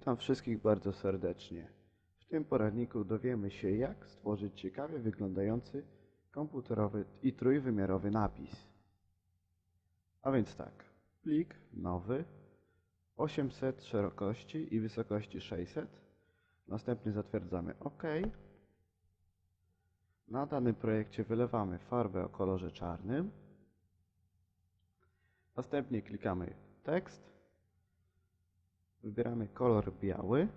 Witam wszystkich bardzo serdecznie. W tym poradniku dowiemy się, jak stworzyć ciekawie wyglądający komputerowy i trójwymiarowy napis. A więc tak, plik nowy, 800 szerokości i wysokości 600. Następnie zatwierdzamy OK. Na danym projekcie wylewamy farbę o kolorze czarnym. Następnie klikamy tekst. Wybieramy kolor biały.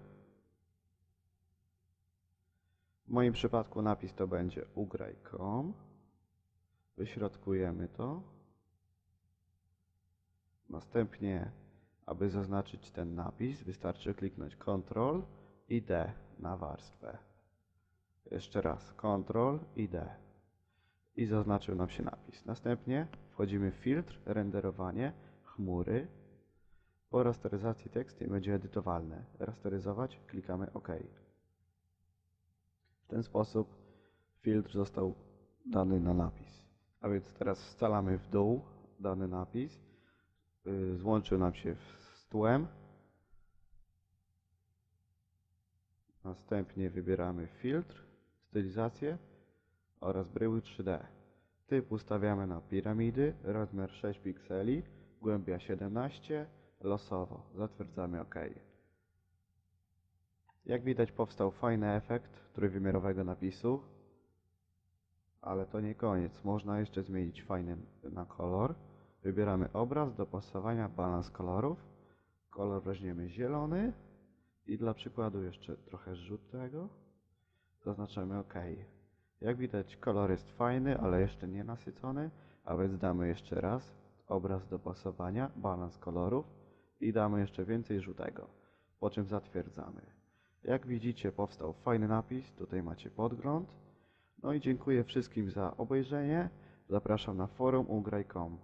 W moim przypadku napis to będzie ugraj.com. Wyśrodkujemy to. Następnie, aby zaznaczyć ten napis, wystarczy kliknąć Ctrl i D na warstwę. Jeszcze raz Ctrl i D. I zaznaczył nam się napis. Następnie wchodzimy w filtr, renderowanie, chmury. Po rasteryzacji tekst będzie edytowalny. Rasteryzować, klikamy OK. W ten sposób filtr został dany na napis. A więc teraz scalamy w dół dany napis. Yy, Złączył nam się z tłem. Następnie wybieramy filtr, stylizację oraz bryły 3D. Typ ustawiamy na piramidy, rozmiar 6 pikseli, głębia 17, losowo. Zatwierdzamy OK. Jak widać powstał fajny efekt trójwymiarowego napisu, ale to nie koniec. Można jeszcze zmienić fajny na kolor. Wybieramy obraz, dopasowania, balans kolorów. Kolor weźmiemy zielony i dla przykładu jeszcze trochę żółtego. Zaznaczamy OK. Jak widać kolor jest fajny, ale jeszcze nie nasycony, a więc damy jeszcze raz obraz dopasowania, balans kolorów i damy jeszcze więcej żółtego, po czym zatwierdzamy. Jak widzicie powstał fajny napis, tutaj macie podgląd. No i dziękuję wszystkim za obejrzenie. Zapraszam na forum ugraj.com.